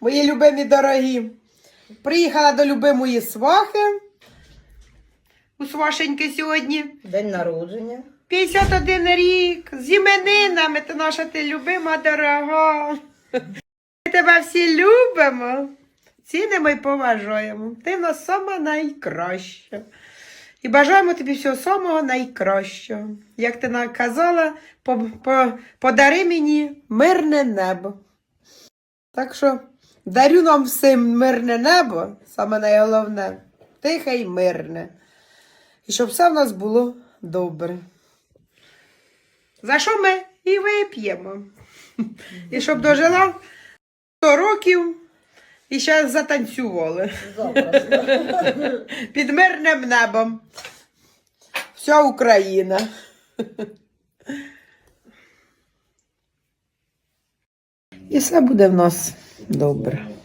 мої любимі дорогі. Приїхала до любимої свахи. У свашеньки сьогодні. День народження. 51 рік. З іменинами, ти наша ти любима дорога. Ми тебе всі любимо, цінимо і поважаємо. Ти в нас сама найкраща. І бажаємо тобі всього самого найкращого. Як ти наказала, по, по, подари мені мирне небо. Так що дарю нам всім мирне небо, саме найголовне, тихе і мирне. І щоб все в нас було добре. За що ми і вип'ємо. І щоб дожила 100 років і ще затанцювали під мирним небом. Вся Україна. І все буде в нас добре.